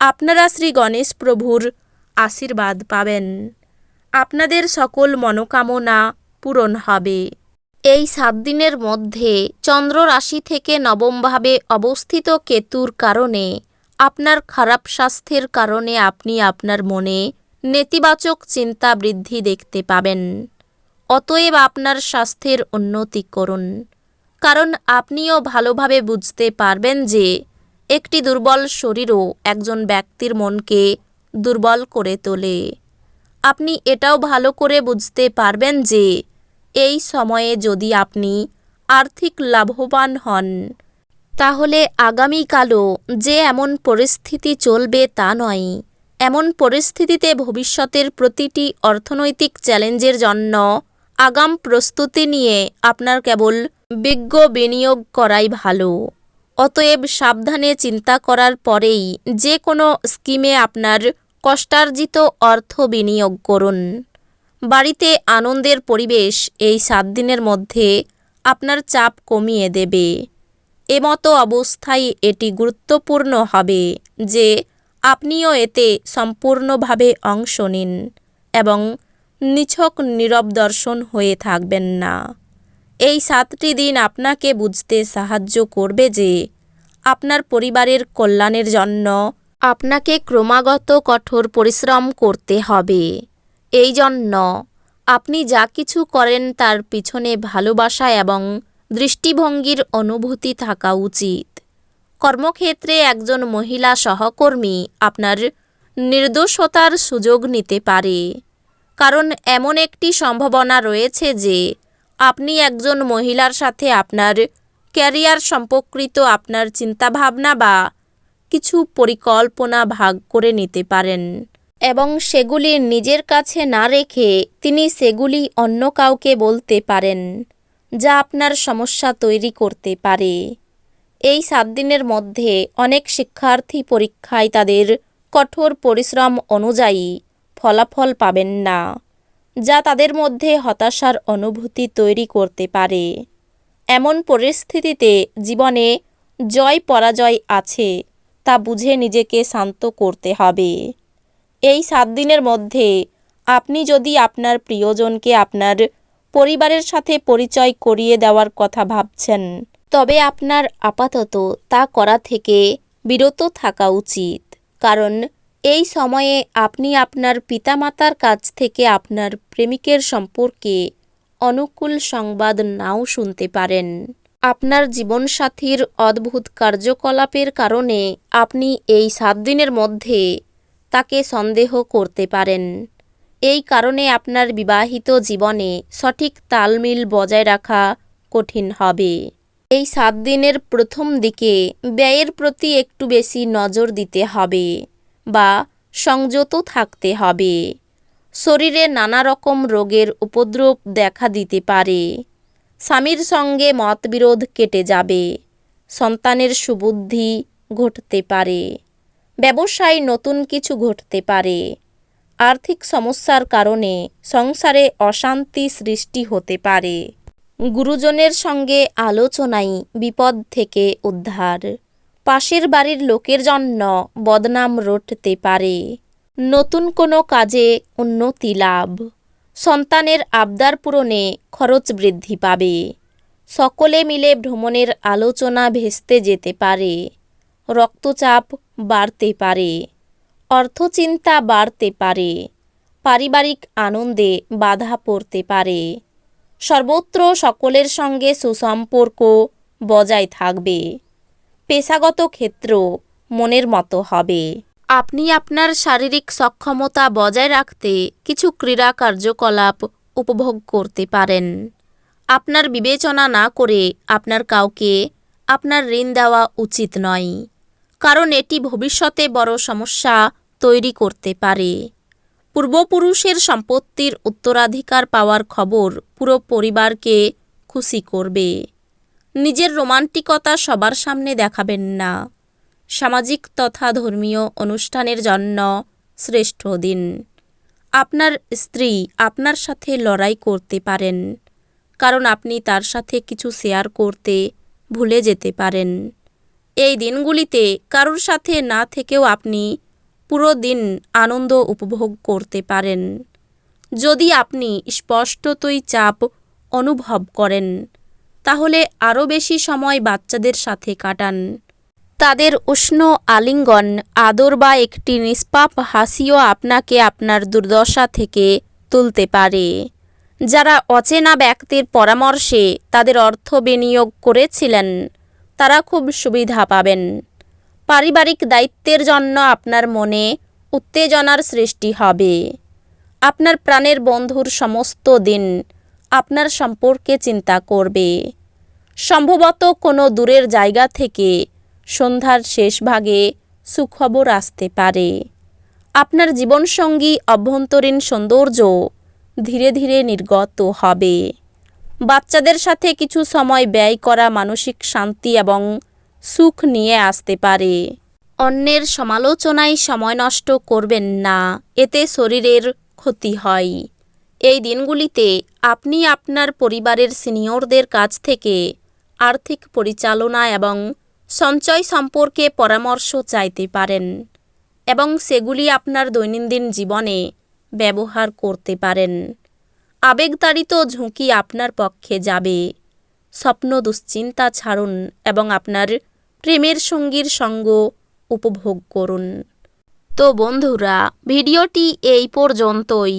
আপনারা শ্রী গণেশ প্রভুর আশীর্বাদ পাবেন। আপনাদের সকল মনোকামনা পূরণ হবে। এই সাত দিনের মধ্যে চন্দ্র রাশি থেকে নবমভাবে অবস্থিত কেতুর কারণে, আপনার খারাপ স্বাস্থ্যের কারণে আপনি আপনার মনে নেতিবাচক চিন্তা বৃদ্ধি দেখতে পাবেন। অতএব আপনার স্বাস্থ্যের উন্নতি করুন। কারণ আপনিও ভালোভাবে বুঝতে পারবেন যে একটি দুর্বল শরীরও একজন ব্যক্তির মনকে দুর্বল করে তোলে। আপনি এটাও ভালো করে বুঝতে পারবেন যে, এই সময়ে যদি আপনি আর্থিক লাভবান হন, তাহলে আগামীকালও যে এমন পরিস্থিতি চলবে তা নয়। এমন পরিস্থিতিতে ভবিষ্যতের প্রতিটি অর্থনৈতিক চ্যালেঞ্জের জন্য আগাম প্রস্তুতি নিয়ে আপনার কেবল বিজ্ঞ বিনিয়োগ করাই ভালো। অতএব সাবধানে চিন্তা করার পরেই যে কোনো স্কিমে আপনার কষ্টার্জিত অর্থ বিনিয়োগ করুন। বাড়িতে আনন্দের পরিবেশ এই সাত দিনের মধ্যে আপনার চাপ কমিয়ে দেবে। এমতো অবস্থায় এটি গুরুত্বপূর্ণ হবে যে আপনিও এতে সম্পূর্ণভাবে অংশ নিন এবং নিছক নীরব দর্শন হয়ে থাকবেন না। এই সাতটি দিন আপনাকে বুঝতে সাহায্য করবে যে আপনার পরিবারের কল্যাণের জন্য আপনাকে ক্রমাগত কঠোর পরিশ্রম করতে হবে। এই জন্য আপনি যা কিছু করেন তার পিছনে ভালোবাসা এবং দৃষ্টিভঙ্গির অনুভূতি থাকা উচিত। কর্মক্ষেত্রে একজন মহিলা সহকর্মী আপনার নির্দোষতার সুযোগ নিতে পারে। কারণ এমন একটি সম্ভাবনা রয়েছে যে আপনি একজন মহিলার সাথে আপনার ক্যারিয়ার সম্পর্কিত আপনার চিন্তাভাবনা বা কিছু পরিকল্পনা ভাগ করে নিতে পারেন এবং সেগুলি নিজের কাছে না রেখে তিনি সেগুলি অন্য কাউকে বলতে পারেন, যা আপনার সমস্যা তৈরি করতে পারে। এই সাত দিনের মধ্যে অনেক শিক্ষার্থী পরীক্ষায় তাদের কঠোর পরিশ্রম অনুযায়ী ফলাফল পাবেন না। যা তাদের মধ্যে হতাশার অনুভূতি তৈরি করতে পারে। এমন পরিস্থিতিতে জীবনে জয় পরাজয় আছে তা বুঝে নিজেকে শান্ত করতে হবে। এই সাত দিনের মধ্যে আপনি যদি আপনার প্রিয়জনকে আপনার পরিবারের সাথে পরিচয় করিয়ে দেওয়ার কথা ভাবছেন, তবে আপনার আপাতত তা করা থেকে বিরত থাকা উচিত। কারণ এই সময়ে আপনি আপনার পিতামাতার কাছ থেকে আপনার প্রেমিকের সম্পর্কে অনুকূল সংবাদ নাও শুনতে পারেন। আপনার জীবনসাথীর অদ্ভুত কার্যকলাপের কারণে আপনি এই সাত দিনের মধ্যে তাকে সন্দেহ করতে পারেন। এই কারণে আপনার বিবাহিত জীবনে সঠিক তালমিল বজায় রাখা কঠিন হবে। এই সাত দিনের প্রথম দিকে ব্যয়ের প্রতি একটু বেশি নজর দিতে হবে। বা সংযত থাকতে হবে। শরীরে নানা রকম রোগের উপদ্রব দেখা দিতে পারে। স্বামীর সঙ্গে মতবিরোধ কেটে যাবে। সন্তানের সুবুদ্ধি ঘটতে পারে। ব্যবসায় নতুন কিছু ঘটতে পারে। আর্থিক সমস্যার কারণে সংসারে অশান্তি সৃষ্টি হতে পারে। গুরুজনের সঙ্গে আলোচনাই বিপদ থেকে উদ্ধার। পাশের বাড়ির লোকের জন্য বদনাম রটতে পারে। নতুন কোনো কাজে উন্নতি লাভ। সন্তানের আবদার পূরণে খরচ বৃদ্ধি পাবে। সকলে মিলে ভ্রমণের আলোচনা ভেস্তে যেতে পারে। রক্তচাপ বাড়তে পারে। অর্থচিন্তা বাড়তে পারে। পারিবারিক আনন্দে বাধা পড়তে পারে। সর্বত্র সকলের সঙ্গে সুসম্পর্ক বজায় থাকবে। পেশাগত ক্ষেত্র মনের মতো হবে। আপনি আপনার শারীরিক সক্ষমতা বজায় রাখতে কিছু ক্রীড়া কার্যকলাপ উপভোগ করতে পারেন। আপনার বিবেচনা না করে আপনার কাউকে আপনার ঋণ দেওয়া উচিত নয়, কারণ এটি ভবিষ্যতে বড় সমস্যা তৈরি করতে পারে। পূর্বপুরুষের সম্পত্তির উত্তরাধিকার পাওয়ার খবর পুরো পরিবারকে খুশি করবে। নিজের রোমান্টিকতা সবার সামনে দেখাবেন না। সামাজিক তথা ধর্মীয় অনুষ্ঠানের জন্য শ্রেষ্ঠ দিন। আপনার স্ত্রী আপনার সাথে লড়াই করতে পারেন, কারণ আপনি তার সাথে কিছু শেয়ার করতে ভুলে যেতে পারেন। এই দিনগুলিতে কারোর সাথে না থেকেও আপনি পুরো দিন আনন্দ উপভোগ করতে পারেন। যদি আপনি স্পষ্টতই চাপ অনুভব করেন তাহলে আরও বেশি সময় বাচ্চাদের সাথে কাটান। তাদের উষ্ণ আলিঙ্গন, আদর বা একটি নিষ্পাপ হাসিও আপনাকে আপনার দুর্দশা থেকে তুলতে পারে। যারা অচেনা ব্যক্তির পরামর্শে তাদের অর্থ বিনিয়োগ করেছিলেন, তারা খুব সুবিধা পাবেন। পারিবারিক দায়িত্বের জন্য আপনার মনে উত্তেজনার সৃষ্টি হবে। আপনার প্রাণের বন্ধুর সমস্ত দিন আপনার সম্পর্কে চিন্তা করবে। সম্ভবত কোনো দূরের জায়গা থেকে সন্ধ্যার শেষ ভাগে সুখবর আসতে পারে। আপনার জীবনসঙ্গী অভ্যন্তরীণ সৌন্দর্য ধীরে ধীরে নির্গত হবে। বাচ্চাদের সাথে কিছু সময় ব্যয় করা মানসিক শান্তি এবং সুখ নিয়ে আসতে পারে। অন্যের সমালোচনায় সময় নষ্ট করবেন না, এতে শরীরের ক্ষতি হয়। এই দিনগুলিতে আপনি আপনার পরিবারের সিনিয়রদের কাছ থেকে আর্থিক পরিচালনা এবং সঞ্চয় সম্পর্কে পরামর্শ চাইতে পারেন এবং সেগুলি আপনার দৈনন্দিন জীবনে ব্যবহার করতে পারেন। আবেগতাড়িত ঝুঁকি আপনার পক্ষে যাবে। স্বপ্ন দুশ্চিন্তা ছাড়ুন এবং আপনার প্রেমের সঙ্গীর সঙ্গ উপভোগ করুন। তো বন্ধুরা, ভিডিওটি এই পর্যন্তই।